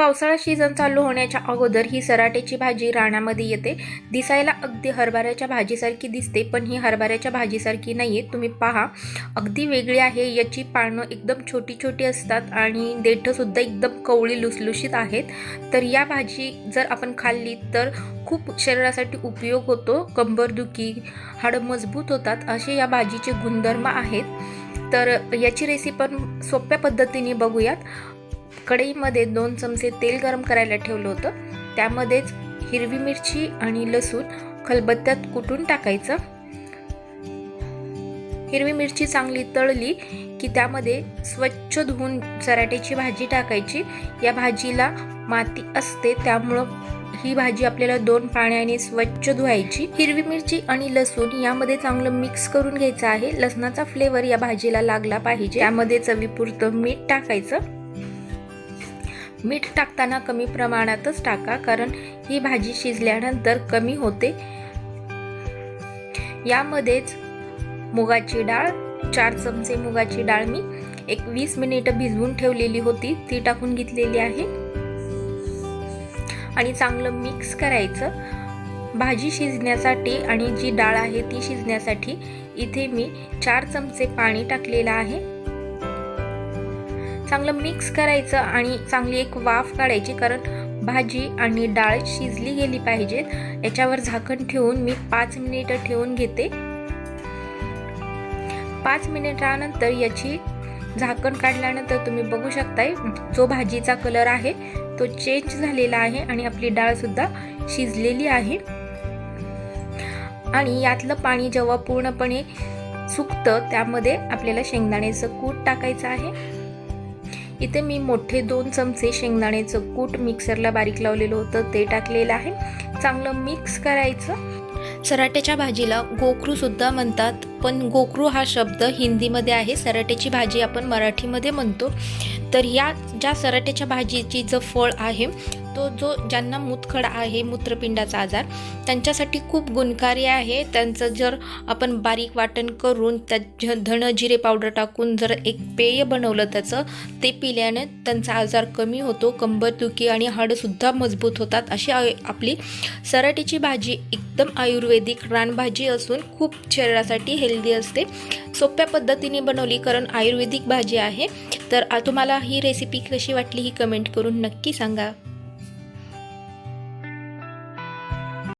पावसाळा सीझन चालू होण्याच्या अगोदर ही सराटेची भाजी रानामध्ये येते. दिसायला अगदी हरभऱ्याच्या भाजीसारखी दिसते पण ही हरभऱ्याच्या भाजीसारखी नाही आहे तुम्ही पहा अगदी वेगळी आहे. याची पानं एकदम छोटी छोटी असतात आणि देठंसुद्धा एकदम कवळी लुसलुशीत आहेत. तर या भाजी जर आपण खाल्ली तर खूप शरीरासाठी उपयोग होतो. कंबरदुखी हाडं मजबूत होतात. असे या भाजीचे गुणधर्म आहेत. तर याची रेसिपी पण सोप्या पद्धतीने बघूयात. कढईमध्ये दोन चमचे तेल गरम करायला ठेवलं होतं. त्यामध्येच हिरवी मिरची आणि लसूण खलबत्त्यात कुटून टाकायचं. हिरवी मिरची चांगली तळली की त्यामध्ये स्वच्छ धुवून सराट्याची भाजी टाकायची. या भाजीला माती असते त्यामुळं ही भाजी आपल्याला दोन पाण्याने स्वच्छ धुवायची. हिरवी मिरची आणि लसूण यामध्ये चांगलं मिक्स करून घ्यायचं आहे. लसणाचा फ्लेवर या भाजीला लागला पाहिजे. यामध्ये चवीपुरतं मीठ टाकायचं. मीठ टाकताना कमी प्रमाणातच टाका कारण ही भाजी शिजल्यानंतर कमी होते. यामध्येच मुगाची डाळ चार चमचे मुगाची डाळ मी एक वीस मिनिटं भिजवून ठेवलेली होती ती टाकून घेतलेली आहे. आणि चांगलं मिक्स करायचं. भाजी शिजण्यासाठी आणि जी डाळ आहे ती शिजण्यासाठी इथे मी चार चमचे पाणी टाकलेलं आहे. चांगलं मिक्स करायचं आणि चांगली एक वाफ काढायची कारण भाजी आणि डाळ शिजली गेली पाहिजेत. याच्यावर झाकण ठेवून मी पाच मिनिटं ठेवून घेते. पाच मिनिटानंतर याची झाकण काढल्यानंतर तुम्ही बघू शकताय जो भाजीचा कलर आहे तो चेंज झालेला आहे आणि आपली डाळसुद्धा शिजलेली आहे. आणि यातलं पाणी जेव्हा पूर्णपणे सुकतं त्यामध्ये आपल्याला शेंगदाण्याचं कूट टाकायचं आहे. इथे मी मोठे दोन चमचे शेंगदाण्याचं कूट मिक्सरला बारीक लावलेलं होतं ते टाकलेलं आहे. चांगलं मिक्स करायचं. सराट्याच्या भाजीला गोखरूसुद्धा म्हणतात पण गोखरू हा शब्द हिंदीमध्ये आहे. सराट्याची भाजी आपण मराठीमध्ये म्हणतो. तर या ज्या सराट्याच्या भाजीची जे फळ आहे तो जो ज्यांना मूतखडा आहे मूत्रपिंडाचा आजार त्यांच्यासाठी खूप गुणकारी आहे. त्यांचं जर आपण बारीक वाटण करून त्या झ- धण जिरे पावडर टाकून जर एक पेय बनवलं त्याचं ते पिल्याने त्यांचा आजार कमी होतो कंबरदुखी आणि हाडंसुद्धा मजबूत होतात. अशी आपली सराटीची भाजी एकदम आयुर्वेदिक रानभाजी असून खूप शरीरासाठी हेल्दी असते. सोप्या पद्धतीने बनवली कारण आयुर्वेदिक भाजी आहे. तर तुम्हाला ही रेसिपी कशी वाटली ही कमेंट करून नक्की सांगा.